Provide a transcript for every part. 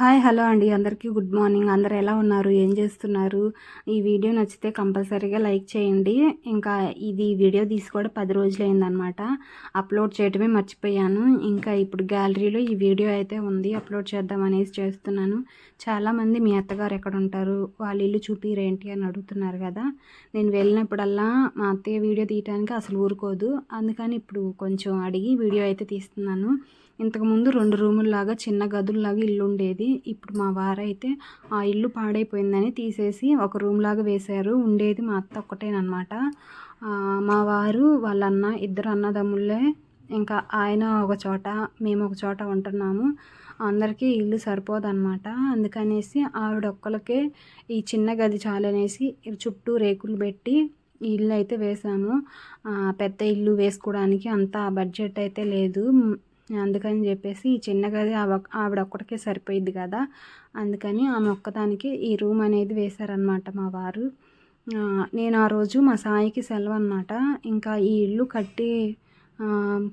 Hi hello అండి. అందరికీ good morning. అందరు ఎలా ఉన్నారు? ఏం చేస్తున్నారు? ఈ వీడియో నచ్చితే కంపల్సరీగా లైక్ చేయండి. ఇంకా ఇది వీడియో తీసి కూడా పది రోజులు అయిందనమాట అప్లోడ్ చేయడమే మర్చిపోయాను. ఇంకా ఇప్పుడు గ్యాలరీలో ఈ వీడియో అయితే ఉంది. అప్లోడ్ చేద్దాం అనేసి చేస్తున్నాను. చాలామంది మీ అత్తగారు ఎక్కడ ఉంటారు? వాళ్ళ ఇల్లు చూపిరేంటి అని అడుగుతున్నారు కదా. నేను వెళ్ళినప్పుడల్లా మా అత్తయ్య వీడియో తీయడానికి అసలు ఊరుకోదు. అందుకని ఇప్పుడు కొంచెం అడిగి వీడియో అయితే తీస్తున్నాను. ఇంతకుముందు రెండు రూముల్లాగా చిన్న గదుల్లాగా ఇల్లు ఉండేది ఇప్పుడు మా వారైతే ఆ ఇల్లు పాడైపోయిందని తీసేసి ఒక రూమ్ లాగా వేశారు. ఉండేది మా అత్త ఒక్కటేనమాట మా వారు వాళ్ళ అన్న ఇద్దరు అన్నదమ్ముళ్ళే ఇంకా ఆయన ఒక చోట మేము ఒక చోట ఉంటున్నాము. అందరికీ ఇల్లు సరిపోదన్నమాట. అందుకనేసి ఆవిడ ఒక్కలకే ఈ చిన్న గది చాలనేసి చుట్టూ రేకులు పెట్టి ఇల్లు అయితే వేసాము పెద్ద ఇల్లు వేసుకోవడానికి అంత బడ్జెట్ అయితే లేదు. అందుకని చెప్పేసి ఈ చిన్న గది ఆవిడ ఒక్కడికే సరిపోయిద్ది కదా. అందుకని ఆమె ఒక్కదానికి ఈ రూమ్ అనేది వేశారనమాట మా వారు. నేను ఆ రోజు మా సాయికి సెలవు అనమాట ఇంకా ఈ ఇల్లు కట్టి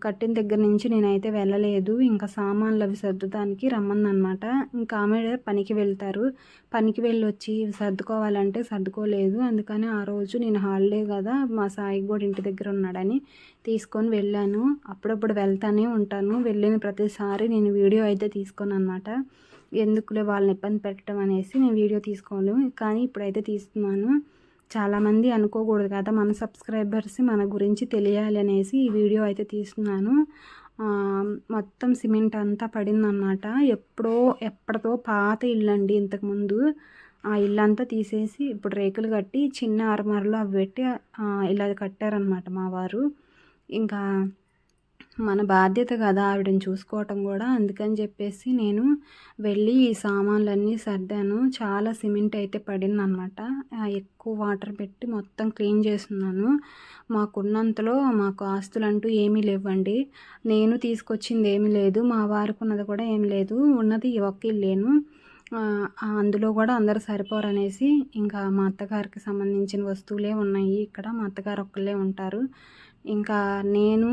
కట్టిన దగ్గర నుంచి నేనైతే వెళ్ళలేదు. ఇంకా సామాన్లు అవి సర్దుదానికి రమ్మందనమాట ఇంకా ఆమె పనికి వెళ్తారు. పనికి వెళ్ళి వచ్చి సర్దుకోవాలంటే సర్దుకోలేదు. అందుకని ఆ రోజు నేను హాలిడే కదా మా సాయి కూడా ఇంటి దగ్గర ఉన్నాడని తీసుకొని వెళ్ళాను. అప్పుడప్పుడు వెళ్తానే ఉంటాను. వెళ్ళిన ప్రతిసారి నేను వీడియో అయితే తీసుకోను అనమాట ఎందుకులే వాళ్ళని ఇబ్బంది పెట్టడం అనేసి నేను వీడియో తీసుకోను. కానీ ఇప్పుడైతే తీస్తున్నాను. చాలామంది అనుకోకూడదు కదా మన సబ్స్క్రైబర్స్ మన గురించి తెలియాలి అనేసి ఈ వీడియో అయితే తీస్తున్నాను. మొత్తం సిమెంట్ అంతా పడిందన్నమాట. ఎప్పుడో ఎప్పటితో పాత ఇల్లు అండి ఇంతకుముందు. ఆ ఇల్లు అంతా తీసేసి ఇప్పుడు రేకులు కట్టి చిన్న అరమరలో అవి పెట్టి ఇలా కట్టారనమాట మా వారు. ఇంకా మన బాధ్యత కదా ఆవిడని చూసుకోవటం కూడా. అందుకని చెప్పేసి నేను వెళ్ళి ఈ సామాన్లన్నీ సర్దాను. చాలా సిమెంట్ అయితే పడింది అనమాట ఎక్కువ వాటర్ పెట్టి మొత్తం క్లీన్ చేస్తున్నాను. మాకున్నంతలో మాకు ఆస్తులు అంటూ ఏమీ లేవండి. నేను తీసుకొచ్చింది ఏమీ లేదు. మా వారికి ఉన్నది కూడా ఏమీ లేదు. ఉన్నది ఒక్క ఇల్లేను. అందులో కూడా అందరు సరిపోరు అనేసి ఇంకా మా అత్తగారికి సంబంధించిన వస్తువులే ఉన్నాయి. ఇక్కడ మా అత్తగారు ఒక్కళ్ళే ఉంటారు. ఇంకా నేను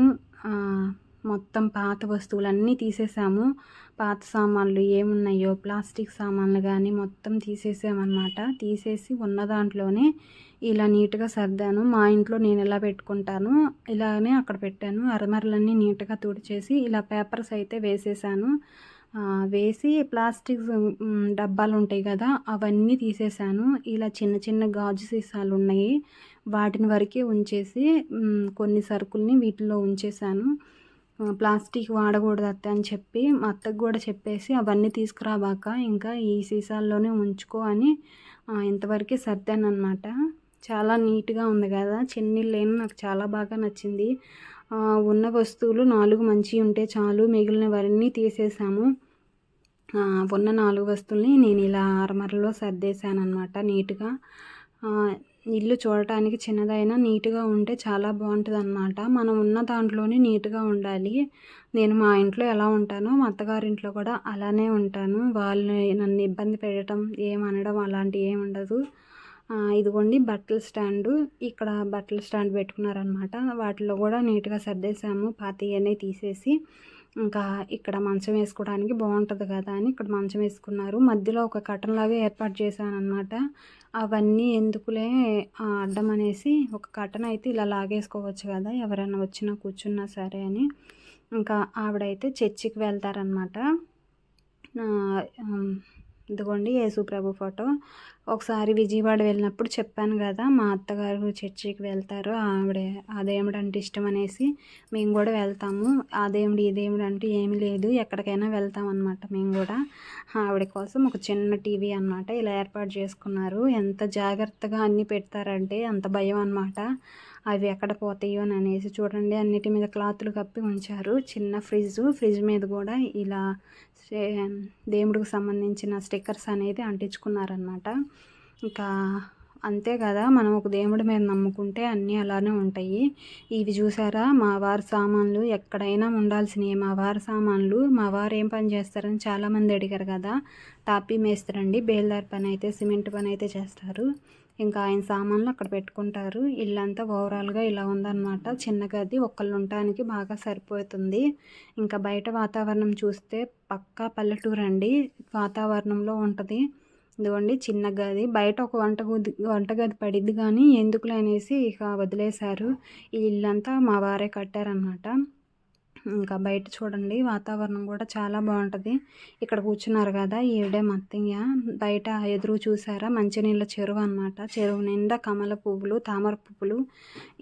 మొత్తం పాత వస్తువులన్నీ తీసేసాము. పాత సామాన్లు ఏమున్నాయో ప్లాస్టిక్ సామాన్లు కానీ మొత్తం తీసేసామన్నమాట. తీసేసి ఉన్న దాంట్లోనే ఇలా నీట్గా సర్దాను. మా ఇంట్లో నేను ఎలా పెట్టుకుంటాను ఇలానే అక్కడ పెట్టాను. అరమరలన్నీ నీట్గా తుడిచేసి ఇలా పేపర్స్ అయితే వేసేసాను. వేసి ప్లాస్టిక్ డబ్బాలు ఉంటాయి కదా అవన్నీ తీసేసాను. ఇలా చిన్న చిన్న గాజు సీసాలు ఉన్నాయి వాటిని వరకే ఉంచేసి కొన్ని సరుకుల్ని వీటిలో ఉంచేశాను. ప్లాస్టిక్ వాడకూడదు అత్త అని చెప్పి మా అత్తకు కూడా చెప్పేసి అవన్నీ తీసుకురాబాక ఇంకా ఈ సీసాల్లోనే ఉంచుకో అని ఇంతవరకే సర్దాను అనమాట చాలా నీట్గా ఉంది కదా చెన్నీళ్ళేను నాకు చాలా బాగా నచ్చింది. ఉన్న వస్తువులు నాలుగు మంచి ఉంటే చాలు మిగిలినవన్నీ తీసేసాము. ఉన్న నాలుగు వస్తువుల్ని నేను ఇలా ఆరమరలో సర్దేశాను అనమాట నీట్గా ఇల్లు చూడటానికి చిన్నదైనా నీట్గా ఉంటే చాలా బాగుంటుంది అనమాట మనం ఉన్న దాంట్లోనే నీట్గా ఉండాలి. నేను మా ఇంట్లో ఎలా ఉంటానో మా అత్తగారింట్లో కూడా అలానే ఉంటాను. వాళ్ళు నన్ను ఇబ్బంది పెట్టడం ఏమనడం అలాంటివి ఏమి ఉండదు. ఇదిగోండి బట్టల స్టాండు. ఇక్కడ బట్టల స్టాండ్ పెట్టుకున్నారనమాట వాటిలో కూడా నీట్గా సర్దేశాము. పాతయ్యనే తీసేసి ఇంకా ఇక్కడ మంచం వేసుకోవడానికి బాగుంటుంది కదా అని ఇక్కడ మంచం వేసుకున్నారు. మధ్యలో ఒక కటన్ లాగా ఏర్పాటు చేశాను అనమాట అవన్నీ ఎందుకులే అడ్డం అనేసి ఒక కటన్ అయితే ఇలా లాగేసుకోవచ్చు కదా ఎవరైనా వచ్చినా కూర్చున్నా సరే అని. ఇంకా ఆవిడైతే చర్చికి వెళ్తారనమాట ఇదిగోండి యేసుప్రభు ఫోటో. ఒకసారి విజయవాడ వెళ్ళినప్పుడు చెప్పాను కదా మా అత్తగారు చర్చికి వెళ్తారు ఆవిడ ఆ దేవుడు అంటే ఇష్టం అనేసి. మేము కూడా వెళ్తాము. ఆ దేవుడు ఈ దేవుడు అంటే ఏమీ లేదు ఎక్కడికైనా వెళ్తాం అనమాట మేము కూడా. ఆవిడ కోసం ఒక చిన్న టీవీ అనమాట ఇలా ఏర్పాటు చేసుకున్నారు. ఎంత జాగ్రత్తగా అన్నీ పెడతారంటే అంత భయం అనమాట అవి ఎక్కడ పోతాయో అని అనేసి చూడండి. అన్నిటి మీద క్లాత్లు కప్పి ఉంచారు. చిన్న ఫ్రిడ్జ్. ఫ్రిడ్జ్ మీద కూడా ఇలా దేవుడికి సంబంధించిన స్టిక్కర్స్ అనేది అంటించుకున్నారనమాట ఇంకా అంతే కదా మనం ఒక దేవుడి మీద నమ్ముకుంటే అన్నీ అలానే ఉంటాయి. ఇవి చూసారా? మా వారి సామాన్లు ఎక్కడైనా ఉండాల్సినవి. మా వారి సామాన్లు మా వారు ఏం పని చేస్తారని చాలామంది అడిగారు కదా. తాపీ మేస్తారండి బేల్దార్ పని అయితే సిమెంట్ పని అయితే చేస్తారు. ఇంకా ఆయన సామాన్లు అక్కడ పెట్టుకుంటారు. ఇల్లంతా ఓవరాల్గా ఇలా ఉందన్నమాట. చిన్న గది ఒకళ్ళు ఉండటానికి బాగా సరిపోతుంది. ఇంకా బయట వాతావరణం చూస్తే పక్కా పల్లెటూరు అండి వాతావరణంలో ఉంటుంది. ఇదిగోండి చిన్న గది. బయట ఒక వంట గది వంటగది పడిద్ది కానీ ఎందుకులే అనేసి ఇక వదిలేశారు. ఈ ఇల్లంతా మా వారే కట్టారనమాట ఇంకా బయట చూడండి వాతావరణం కూడా చాలా బాగుంటుంది. ఇక్కడ కూర్చున్నారు కదా ఈవిడే మత్తయ్య బయట ఎదురు చూసారా మంచినీళ్ళ చెరువు అనమాట చెరువు నిండా కమల పువ్వులు తామర పువ్వులు.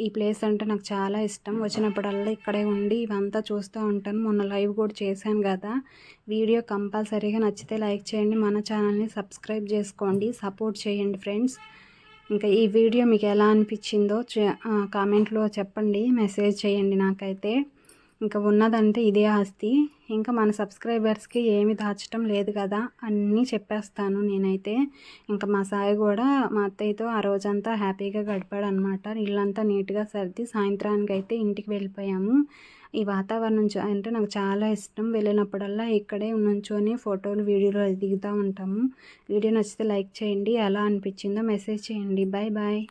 ఈ ప్లేస్ అంటే నాకు చాలా ఇష్టం. వచ్చినప్పుడల్లా ఇక్కడే ఉండి ఇవంతా చూస్తూ ఉంటాను. మొన్న లైవ్ కూడా చేశాను కదా. వీడియో కంపల్సరీగా నచ్చితే లైక్ చేయండి. మన ఛానల్ని సబ్స్క్రైబ్ చేసుకోండి. సపోర్ట్ చేయండి ఫ్రెండ్స్. ఇంకా ఈ వీడియో మీకు ఎలా అనిపించిందో కామెంట్లో చెప్పండి. మెసేజ్ చేయండి నాకైతే. ఇంకా ఉన్నదంటే ఇదే ఆస్తి. ఇంకా మన సబ్స్క్రైబర్స్కి ఏమి దాచటం లేదు కదా అన్నీ చెప్పేస్తాను నేనైతే. ఇంకా మా సాయి కూడా మా అత్తయ్యతో ఆ రోజంతా హ్యాపీగా గడిపాడు అనమాట ఇల్లంతా నీట్గా సర్ది సాయంత్రానికి అయితే ఇంటికి వెళ్ళిపోయాము. ఈ వాతావరణం అంటే నాకు చాలా ఇష్టం. వెళ్ళినప్పుడల్లా ఇక్కడే నుంచొని ఫోటోలు వీడియోలు దిగుతూ ఉంటాము. వీడియో నచ్చితే లైక్ చేయండి. ఎలా అనిపించిందో మెసేజ్ చేయండి. Bye bye